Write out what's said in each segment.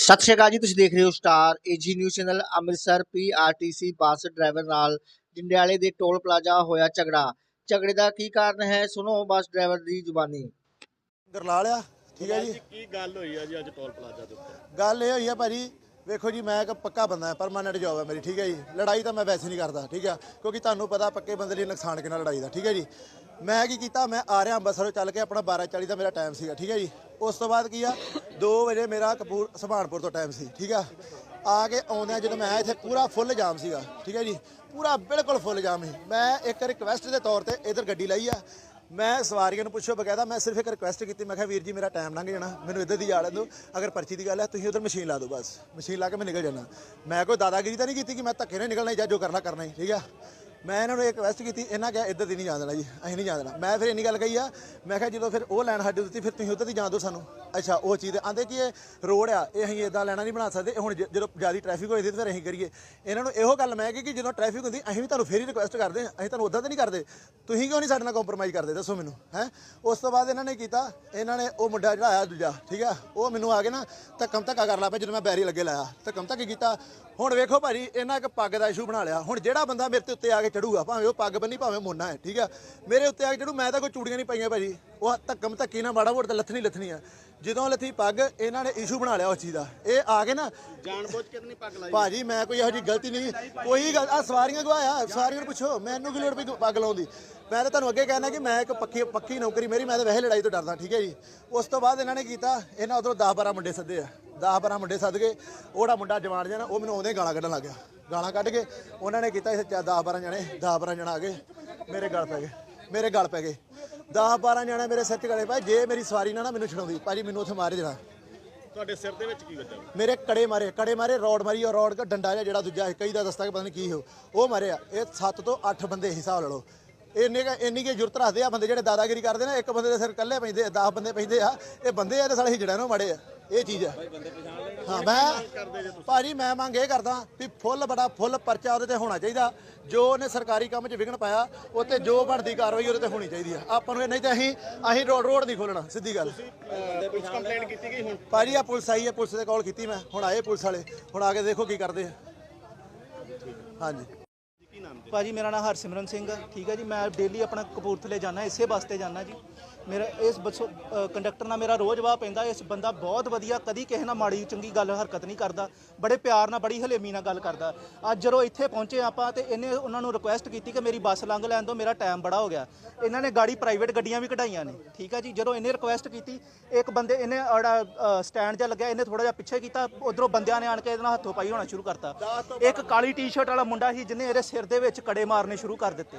ਸਤਿ ਸ਼੍ਰੀ ਅਕਾਲ ਜੀ ਤੁਸੀਂ ਦੇਖ ਰਹੇ ਹੋ star AG news channel Amritsar PRTC bus driver ਨਾਲ ਜੰਡਿਆਲੇ ਦੇ ਟੋਲ ਪਲਾਜ਼ਾ ਹੋਇਆ ਝਗੜਾ। ਝਗੜੇ ਦਾ ਕੀ ਕਾਰਨ ਹੈ ਸੁਣੋ ਬੱਸ ਡਰਾਈਵਰ ਦੀ ਜ਼ੁਬਾਨੀ। ਗਰਲਾਲ ਆ ਠੀਕ ਹੈ ਜੀ। ਕੀ ਗੱਲ ਹੋਈ ਆ ਜੀ ਅੱਜ ਟੋਲ ਪਲਾਜ਼ਾ ਦੇ ਉੱਤੇ? ਗੱਲ ਇਹ ਹੋਈ ਆ ਭਾਜੀ ਵੇਖੋ ਜੀ ਮੈਂ ਇੱਕ ਪੱਕਾ ਬੰਦਾ ਪਰਮਾਨੈਂਟ ਜੌਬ ਹੈ ਮੇਰੀ ਠੀਕ ਹੈ ਜੀ। ਲੜਾਈ ਤਾਂ ਮੈਂ ਵੈਸੇ ਨਹੀਂ ਕਰਦਾ ਠੀਕ ਹੈ। ਕਿਉਂਕਿ ਤੁਹਾਨੂੰ ਪਤਾ ਪੱਕੇ ਬੰਦੇ ਲਈ ਨੁਕਸਾਨ ਕਿੰਨਾ ਲੜਾਈ ਦਾ ਠੀਕ ਹੈ ਜੀ। ਮੈਂ ਕੀ ਕੀਤਾ ਮੈਂ ਆ ਰਿਹਾ ਅੰਬਰਸਰੋਂ ਚੱਲ ਕੇ ਆਪਣਾ 12:40 ਦਾ ਮੇਰਾ ਟਾਈਮ ਸੀਗਾ ਠੀਕ ਹੈ ਜੀ। ਉਸ ਤੋਂ ਬਾਅਦ ਕੀ ਆ? 2 ਵਜੇ ਮੇਰਾ ਕਪੂਰ ਸੁਭਾਨਪੁਰ ਤੋਂ ਟਾਈਮ ਸੀ, ਠੀਕ ਆ? ਆ ਕੇ ਆਉਂਦਿਆਂ ਜਦੋਂ ਮੈਂ ਆਇਆ ਇੱਥੇ ਪੂਰਾ ਫੁੱਲ ਜਾਮ ਸੀਗਾ, ਠੀਕ ਹੈ ਜੀ? ਪੂਰਾ ਬਿਲਕੁਲ ਫੁੱਲ ਜਾਮ ਸੀ। ਮੈਂ ਇੱਕ ਰਿਕਵੈਸਟ ਦੇ ਤੌਰ ਤੇ ਇਧਰ ਗੱਡੀ ਲਈ ਆ। ਮੈਂ ਸਵਾਰੀਆਂ ਨੂੰ ਪੁੱਛੋ ਬਕਾਇਦਾ, ਮੈਂ ਸਿਰਫ ਇੱਕ ਰਿਕੁਐਸਟ ਕੀਤੀ। ਮੈਂ ਕਿਹਾ, ਵੀਰ ਜੀ, ਮੇਰਾ ਟਾਈਮ ਲੰਘ ਜਾਣਾ। ਮੈਨੂੰ ਇੱਧਰ ਦੀ ਜਾ ਲੈਣ ਦਿਓ ਅਗਰ ਪਰਚੀ ਦੀ ਗੱਲ ਹੈ ਤੁਸੀਂ ਉਧਰ ਮਸ਼ੀਨ ਲਾ ਦਿਓ ਬਸ। ਮਸ਼ੀਨ ਲਾ ਕੇ ਮੈਂ ਨਿਕਲ ਜਾਣਾ ਮੈਂ ਕੋਈ ਦਾਦਾਗਿਰੀ ਤਾਂ ਨਹੀਂ ਕੀਤੀ ਕਿ ਮੈਂ ਧੱਕੇ ਨਾਲ ਨਿਕਲਣਾ ਜਾਂ ਜੋ ਕਰਨਾ ਕਰਨਾ ਹੀ, ਠੀਕ ਆ? ਮੈਂ ਇਹਨਾਂ ਨੂੰ ਇੱਕ ਰਿਕਵੈਸਟ ਕੀਤੀ, ਇਹਨਾਂ ਕਿਹਾ ਇੱਧਰ ਦੀ ਨਹੀਂ ਜਾਣ ਦੇਣਾ ਜੀ, ਅਸੀਂ ਨਹੀਂ ਜਾਣ ਦੇਣਾ। ਮੈਂ ਫਿਰ ਇੰਨੀ ਗੱਲ ਕਹੀ ਆ, ਮੈਂ ਕਿਹਾ ਜਦੋਂ ਫਿਰ ਉਹ ਲੈਣ ਸਾਡੀ ਦਿੱਤੀ, ਫਿਰ ਤੁਸੀਂ ਉੱਧਰ ਦੀ ਜਾਣ ਦਿਓ ਸਾਨੂੰ। ਅੱਛਾ, ਉਹ ਚੀਜ਼ ਆਂਦੇ ਕਿ ਇਹ ਰੋਡ ਆ, ਇਹ ਅਸੀਂ ਇਦਾਂ ਲੈਣਾ ਨਹੀਂ ਬਣਾ ਸਕਦੇ ਹੁਣ ਜ- ਜਦੋਂ ਜ਼ਿਆਦਾ ਟ੍ਰੈਫਿਕ ਹੋਈ ਤਾਂ ਫਿਰ ਅਸੀਂ ਕਰੀਏ। ਇਹਨਾਂ ਨੂੰ ਇਹੋ ਗੱਲ ਮੈਂ ਕਿ ਕਿ ਜਦੋਂ ਟ੍ਰੈਫਿਕ ਹੁੰਦੀ, ਅਸੀਂ ਵੀ ਤੁਹਾਨੂੰ ਫਿਰ ਹੀ ਰਿਕੁਐਸਟ ਕਰਦੇ ਹਾਂ, ਅਸੀਂ ਤੁਹਾਨੂੰ ਉਦਾਂ ਤਾਂ ਨਹੀਂ ਕਰਦੇ। ਤੁਸੀਂ ਕਿਉਂ ਨਹੀਂ ਸਾਡੇ ਨਾਲ ਕੰਪਰੋਮਾਈਜ਼ ਕਰਦੇ, ਦੱਸੋ ਮੈਨੂੰ, ਹੈ? ਉਸ ਤੋਂ ਬਾਅਦ ਇਹਨਾਂ ਨੇ ਕੀਤਾ, ਇਹਨਾਂ ਨੇ ਉਹ ਮੁੰਡਾ ਜਿਹੜਾ ਆਇਆ ਦੂਜਾ, ਠੀਕ ਆ? ਉਹ ਮੈਨੂੰ ਆ ਕੇ ਨਾ ਧੱਕਮ ਧੱਕਾ ਕਰ ਲਾ ਪਿਆ ਜਦੋਂ ਮੈਂ ਬੈਰੀ ਲੱਗੇ ਲਾਇਆ। ਧੱਕਮ ਧੱਕੇ ਕੀਤਾ, ਹੁਣ ਵੇਖੋ ਭਾਜੀ, ਇਹਨਾਂ ਇੱਕ ਪੱਗ ਦਾ ਇਸ਼ੂ ਬਣਾ ਲਿਆ। ਹੁਣ ਜਿਹੜਾ ਬੰਦਾ ਮੇਰੇ ਤੇ ਉੱਤੇ ਆ ਕੇ ਚੜੂਗਾ ਭਾਵੇਂ ਉਹ ਪੱਗ ਬੰਨੀ ਭਾਵੇਂ ਮੋਨਾ ਹੈ ਠੀਕ ਆ? ਮੇਰੇ ਉੱਤੇ ਆ ਕੇ ਚੜੂ ਮੈਂ ਤਾਂ ਕੋਈ ਚੂੜੀਆਂ ਨਹੀਂ ਪਾਈਆਂ ਭਾਜੀ। ਉਹ ਧੱਕਮ ਧੱਕੀ ਨਾਲ ਮਾੜਾ ਮੋੜ ਤੇ ਲੱਥਣੀ ਲੱਥਣੀ ਆ। ਜਦੋਂ ਲੱਥੀ ਪੱਗ ਇਹਨਾਂ ਨੇ ਇਸ਼ੂ ਬਣਾ ਲਿਆ ਉਸ ਚੀਜ਼ ਦਾ। ਇਹ ਆ ਕੇ ਨਾ ਜਾਣ ਬੁੱਝ ਕੇ ਨਹੀਂ ਪੱਗ ਲਾਈ। ਭਾਜੀ ਮੈਂ ਕੋਈ ਇਹੋ ਜਿਹੀ ਗਲਤੀ ਨਹੀਂ ਕੋਈ ਗੱਲ ਆ ਸਵਾਰੀਆਂ ਗਵਾਇਆ ਸਵਾਰੀਆਂ ਨੂੰ ਪੁੱਛੋ ਮੈਨੂੰ ਕੀ ਲੋੜ ਪਈ ਪੱਗ ਲਾਉਣ ਦੀ? ਮੈਂ ਤਾਂ ਤੁਹਾਨੂੰ ਅੱਗੇ ਕਹਿਣਾ ਕਿ ਮੈਂ ਇੱਕ ਪੱਕੀ ਪੱਕੀ ਨੌਕਰੀ ਮੇਰੀ ਮੈਂ ਤਾਂ ਵੈਸੇ ਲੜਾਈ ਤੋਂ ਡਰਦਾ ਠੀਕ ਹੈ ਜੀ? ਉਸ ਤੋਂ ਬਾਅਦ ਇਹਨਾਂ ਨੇ ਕੀਤਾ ਇਹਨਾਂ ਉਧਰੋਂ 10 12 ਮੁੰਡੇ ਸੱਦੇ ਆ। 10 12 ਮੁੰਡੇ ਸੱਦ ਕੇ ਉਹੜਾ ਮੁੰਡਾ ਜਵਾਨ ਨਾ ਉਹ ਮੈਨੂੰ ਆਉਂਦੇ ਗਾਲਾਂ ਕੱਢਣ ਲੱਗ ਗਿਆ। ਗਾਲਾਂ ਕੱਢ ਕੇ ਉਹਨਾਂ ਨੇ ਕੀਤਾ ਇਸ 10 12 ਜਣੇ 10 12 ਜਣਾ ਆ ਗਏ ਮੇਰੇ ਗਲ ਪੈ ਗਏ ਮੇਰੇ ਗਲ ਪੈ ਗਏ। 10 12 ਜਣੇ ਮੇਰੇ ਸਿਰ 'ਚ ਗਲੇ ਪਏ ਜੇ ਮੇਰੀ ਸਵਾਰੀ ਨਾ ਨਾ ਮੈਨੂੰ ਛਡਾਉਂਦੀ ਭਾਜੀ ਮੈਨੂੰ ਉੱਥੇ ਮਾਰ ਦੇਣਾ। ਤੁਹਾਡੇ ਸਿਰ ਦੇ ਵਿੱਚ ਕੀ ਵੱਜਾ ਮੇਰੇ ਕੜੇ ਮਾਰੇ ਕੜੇ ਮਾਰੇ ਰੋਡ ਮਾਰੀ ਉਹ ਰੋਡ ਦਾ ਡੰਡਾ ਜਿਹਾ ਜਿਹੜਾ ਦੂਜਾ ਕਈ ਦਾ ਦਸਤਾ ਕਿ ਪਤਾ ਨਹੀਂ ਕੀ ਹੋ ਉਹ। ਮਾਰਿਆ ਇਹ 7 ਤੋਂ 8 ਬੰਦੇ ਹਿਸਾਬ ਲਾ ਲਓ। ਇੰਨੇ ਕੁ- ਇੰਨੀ ਕੇ ਜੁਰਤ ਰੱਖਦੇ ਆ ਬੰਦੇ ਜਿਹੜੇ ਦਾਦਾਗਿਰੀ ਕਰਦੇ ਨੇ ਇੱਕ ਬੰਦੇ ਦੇ ਸਿਰ ਕੱਲੇ ਪੈਂਦੇ 10 ਬੰਦੇ ਪੈਂਦੇ ਆ ਇਹ ਬੰਦੇ ਆ ਤੇ ਸਾਲੇ ਹਿਜੜਾਂ ਨੂੰ ਮਾੜੇ ਆ। ਇਹ ਚੀਜ਼ ਆ ਹਾਂ, ਮੈਂ ਭਾਜੀ, ਮੈਂ ਮੰਗ ਇਹ ਕਰਦਾ ਵੀ ਫੁੱਲ ਬੜਾ ਫੁੱਲ ਪਰਚਾ ਉਹਦੇ ਤੇ ਹੋਣਾ ਚਾਹੀਦਾ। ਜੋ ਉਹਨੇ ਸਰਕਾਰੀ ਕੰਮ 'ਚ ਵਿਘਨ ਪਾਇਆ, ਉਹ ਤੇ ਜੋ ਬਣਦੀ ਕਾਰਵਾਈ ਉਹਦੇ ਤੇ ਹੋਣੀ ਚਾਹੀਦੀ ਆ ਆਪਾਂ ਨੂੰ ਇਹ ਨਹੀਂ ਤਾਂ ਅਸੀਂ ਅਸੀਂ ਰੋਡ ਰੋਡ ਨਹੀਂ ਖੋਲਣਾ ਸਿੱਧੀ ਗੱਲ। ਕੰਪਲੇਂਟ ਕੀਤੀ ਗਈ ਹੁਣ ਭਾਜੀ ਆ ਪੁਲਿਸ ਆਈ ਹੈ, ਪੁਲਿਸ ਦੇ ਕਾਲ ਕੀਤੀ ਮੈਂ। ਹੁਣ ਆਏ ਪੁਲਿਸ ਵਾਲੇ। ਹੁਣ ਆ ਕੇ ਦੇਖੋ ਕੀ ਕਰਦੇ ਆ। ਹਾਂਜੀ। ਭਾਜੀ, ਮੇਰਾ ਨਾਮ ਹਰਸਿਮਰਨ ਸਿੰਘ ਠੀਕ ਹੈ ਜੀ, ਮੈਂ ਡੇਲੀ ਆਪਣਾ ਕਪੂਰਥਲੇ ਜਾਣਾ ਇਸੇ ਬੱਸ ਤੇ ਜਾਣਾ ਜੀ। ਮੇਰਾ ਇਸ ਬੱਸੋਂ ਕੰਡਕਟਰ ਨਾਲ ਮੇਰਾ ਰੋਜ਼ ਵਾਹ ਪੈਂਦਾ, ਇਸ ਬੰਦਾ ਬਹੁਤ ਵਧੀਆ, ਕਦੀ ਕਿਸੇ ਨਾਲ ਮਾੜੀ, ਚੰਗੀ ਗੱਲ, ਹਰਕਤ ਨਹੀਂ ਕਰਦਾ, ਬੜੇ ਪਿਆਰ ਨਾਲ, ਬੜੀ ਹਲੇਮੀ ਨਾਲ ਗੱਲ ਕਰਦਾ। ਅੱਜ ਜਦੋਂ ਇੱਥੇ ਪਹੁੰਚੇ ਆਪਾਂ ਤੇ ਇਹਨੇ ਉਹਨਾਂ ਨੂੰ ਰਿਕੁਐਸਟ ਕੀਤੀ ਕਿ ਮੇਰੀ ਬੱਸ ਲੰਘ ਲੈਣ ਦਿਓ, ਮੇਰਾ ਟਾਈਮ ਬੜਾ ਹੋ ਗਿਆ। ਇਹਨਾਂ ਨੇ ਗਾੜੀ ਪ੍ਰਾਈਵੇਟ ਗੱਡੀਆਂ ਵੀ ਕਢਾਈਆਂ ਨੇ, ਠੀਕ ਆ ਜੀ? ਜਦੋਂ ਇਹਨੇ ਰਿਕੁਐਸਟ ਕੀਤੀ, ਇੱਕ ਬੰਦੇ ਇਹਨੇ ਸਟੈਂਡ ਜਿਹਾ ਲੱਗਿਆ, ਇਹਨੇ ਥੋੜਾ ਜਿਹਾ ਪਿੱਛੇ ਕੀਤਾ, ਉਧਰੋਂ ਬੰਦਿਆਂ ਨੇ ਆਣ ਕੇ ਇਹਦੇ ਨਾਲ ਹੱਥੋਂ ਪਾਈ ਹੋਣਾ ਸ਼ੁਰੂ ਕਰਤਾ। ਇੱਕ ਕਾਲੀ ਟੀ-ਸ਼ਰਟ ਵਾਲਾ ਮੁੰਡਾ ਸੀ, ਜਿਹਨੇ ਇਹਦੇ ਸਿਰ ਦੇ ਵਿੱਚ ਕੜੇ ਮਾਰਨੇ ਸ਼ੁਰੂ ਕਰ ਦਿੱਤੇ।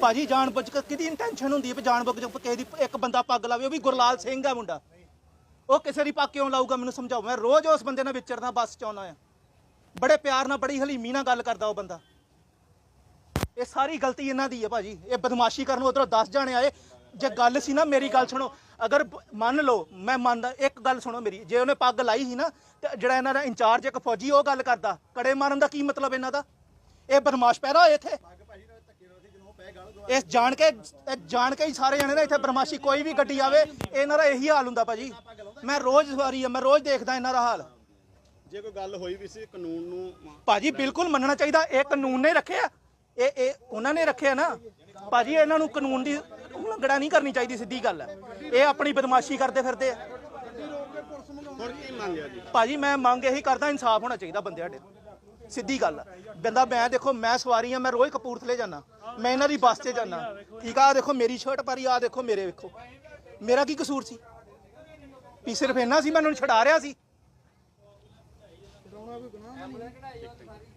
ਭਾਜੀ ਜਾਣ ਬੁੱਝ ਕੇ ਕਿਹਦੀ ਇੰਟੈਂਸ਼ਨ ਹੁੰਦੀ ਹੈ ਵੀ ਜਾਣ ਬੁੱਝ ਕੇ ਕਿਸੇ ਦੀ ਇੱਕ ਬੰਦਾ ਪੱਗ ਲਾਵੇ? ਉਹ ਵੀ ਗੁਰਲਾਲ ਸਿੰਘ ਆ ਮੁੰਡਾ। ਉਹ ਕਿਸੇ ਦੀ ਪੱਗ ਕਿਉਂ ਲਾਊਗਾ? ਮੈਨੂੰ ਸਮਝਾਓ। ਮੈਂ ਰੋਜ਼ ਉਸ ਬੰਦੇ ਨਾਲ ਵਿਚਰਦਾ, ਬੱਸ ਚ ਆਉਣਾ ਆ। ਬੜੇ ਪਿਆਰ ਨਾਲ, ਬੜੀ ਹਲੀਮੀ ਨਾਲ ਗੱਲ ਕਰਦਾ ਉਹ ਬੰਦਾ। ਇਹ ਸਾਰੀ ਗਲਤੀ ਇਹਨਾਂ ਦੀ ਹੈ ਭਾਜੀ। ਇਹ ਬਦਮਾਸ਼ੀ ਕਰਨ ਉਧਰੋਂ 10 ਜਾਣੇ ਆਏ। ਜੇ ਗੱਲ ਸੀ ਨਾ, ਮੇਰੀ ਗੱਲ ਸੁਣੋ। ਅਗਰ ਮੰਨ ਲਓ, ਮੈਂ ਮੰਨਦਾ, ਇੱਕ ਗੱਲ ਸੁਣੋ ਮੇਰੀ। ਜੇ ਉਹਨੇ ਪੱਗ ਲਾਈ ਸੀ ਨਾ, ਤੇ ਜਿਹੜਾ ਇਹਨਾਂ ਦਾ ਇੰਚਾਰਜ ਇੱਕ ਫੌਜੀ, ਉਹ ਗੱਲ ਕਰਦਾ। ਕੜੇ ਮਾਰਨ ਦਾ ਕੀ ਮਤਲਬ ਇਹਨਾਂ ਦਾ? ਇਹ ਬਦਮਾਸ਼ ਪੈਦਾ ਹੋਏ ਇੱਥੇ। ਇਸ ਜਾਣ ਕੇ ਇਹ ਜਾਣ ਕੇ ਹੀ ਸਾਰੇ ਜਣੇ ਨਾ ਇੱਥੇ ਬਦਮਾਸ਼ੀ ਕੋਈ ਵੀ ਗੱਡੀ ਆਵੇ ਇਹਨਾਂ ਦਾ ਇਹੀ ਹਾਲ ਹੁੰਦਾ ਭਾਜੀ। ਮੈਂ ਰੋਜ਼ ਸਵਾਰੀ ਆ ਮੈਂ ਰੋਜ਼ ਦੇਖਦਾ ਇਹਨਾਂ ਦਾ ਹਾਲ। ਜੇ ਕੋਈ ਗੱਲ ਹੋਈ ਵੀ ਸੀ ਕਾਨੂੰਨ ਨੂੰ ਭਾਜੀ ਬਿਲਕੁਲ ਮੰਨਣਾ ਚਾਹੀਦਾ ਇਹ ਕਾਨੂੰਨ ਨੇ ਰੱਖਿਆ। ਇਹ ਇਹ ਉਹਨਾਂ ਨੇ ਰੱਖਿਆ ਨਾ। ਭਾਜੀ ਇਹਨਾਂ ਨੂੰ ਕਾਨੂੰਨ ਦੀ ਉਲੰਘਣਾ ਨਹੀਂ ਕਰਨੀ ਚਾਹੀਦੀ ਸਿੱਧੀ ਗੱਲ ਹੈ। ਇਹ ਆਪਣੀ ਬਦਮਾਸ਼ੀ ਕਰਦੇ ਫਿਰਦੇ ਆ। ਹੁਣ ਕੀ ਮੰਗਿਆ ਜੀ? ਭਾਜੀ ਮੈਂ ਮੰਗ ਇਹੀ ਕਰਦਾ ਇਨਸਾਫ ਹੋਣਾ ਚਾਹੀਦਾ ਬੰਦੇ ਸਾਡੇ ਸਿੱਧੀ ਗੱਲ ਆ। ਬੰਦਾ ਮੈਂ ਦੇਖੋ, ਮੈਂ ਸਵਾਰੀ ਆ, ਮੈਂ ਰੋਜ਼ ਕਪੂਰਥਲੇ ਜਾਣਾ ਮੈਂ ਇਹਨਾਂ ਦੀ ਬੱਸ 'ਤੇ ਜਾਣਾ ਠੀਕ ਆ, ਆਹ ਦੇਖੋ ਮੇਰੀ ਸ਼ਰਟ ਪਾਰੀ ਆ ਦੇਖੋ ਮੇਰੇ ਵੇਖੋ। ਮੇਰਾ ਕੀ ਕਸੂਰ ਸੀ? ਵੀ ਸਿਰਫ ਇਹਨਾਂ ਸੀ ਮੈਂ ਉਹਨਾਂ ਨੂੰ ਛਡਾ ਰਿਹਾ ਸੀ।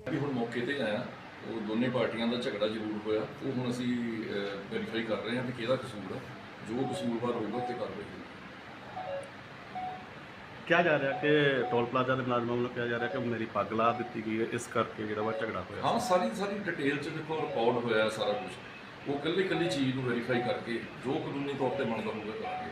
ਵੀ ਹੁਣ ਮੌਕੇ ਤੇ ਆਇਆ, ਉਹ ਦੋਨੇ ਪਾਰਟੀਆਂ ਦਾ ਝਗੜਾ ਜ਼ਰੂਰ ਹੋਇਆ। ਉਹ ਹੁਣ ਅਸੀਂ ਵੈਰੀਫਾਈ ਕਰ ਰਹੇ ਹਾਂ ਕਿ ਕਿਹਦਾ ਕਸੂਰ ਹੈ ਜੋ ਕਸੂਰਵਾਰ ਹੋਊਗਾ ਤੇ ਕਾਰਵਾਈ ਹੋਊਗੀ। ਕਿਹਾ ਜਾ ਰਿਹਾ ਕਿ ਟੋਲ ਪਲਾਜ਼ਾ ਦੇ ਮੁਲਾਜ਼ਮਾਂ ਵੱਲੋਂ ਕਿਹਾ ਜਾ ਰਿਹਾ ਕਿ ਮੇਰੀ ਪੱਗ ਲਾ ਦਿੱਤੀ ਗਈ ਹੈ ਇਸ ਕਰਕੇ ਜਿਹੜਾ ਵਾ ਝਗੜਾ ਹੋਇਆ। ਹਾਂ ਸਾਰੀ ਸਾਰੀ ਡਿਟੇਲ ਚ ਦੇਖੋ ਰਿਕਾਰਡ ਹੋਇਆ ਹੈ ਸਾਰਾ ਕੁਝ ਉਹ ਕੱਲੀ ਕੱਲੀ ਚੀਜ਼ ਨੂੰ ਵੈਰੀਫਾਈ ਕਰਕੇ ਜੋ ਕਾਨੂੰਨੀ ਤੌਰ ਤੇ ਬਣਦਾ ਹੋਊਗਾ ਕਰਾਂਗੇ।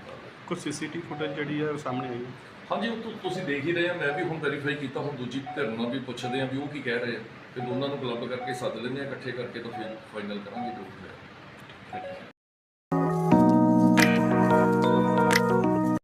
ਕੁਝ ਸੀਸੀਟੀਵੀ ਫੁਟੇਜ ਜਿਹੜੀ ਹੈ ਉਹ ਸਾਹਮਣੇ ਆਈ ਹੈ? ਹਾਂਜੀ ਉਹ ਤੁ- ਤੁਸੀਂ ਦੇਖ ਹੀ ਰਹੇ ਆ ਮੈਂ ਵੀ ਹੁਣ ਵੈਰੀਫਾਈ ਕੀਤਾ ਹੁਣ ਦੂਜੀ ਧਿਰ ਨਾਲ ਵੀ ਪੁੱਛਦੇ ਆ ਵੀ ਉਹ ਕੀ ਕਹਿ ਰਹੇ ਆ। ਤੇ ਦੋਨਾਂ ਨੂੰ ਕਲੱਬ ਕਰਕੇ ਸੱਦ ਲੈਂਦੇ ਆ ਇਕੱਠੇ ਕਰਕੇ ਤਾਂ ਫਿਰ ਫਾਈਨਲ ਕਰਾਂਗੇ ਜੋ ਵੀ ਹੈ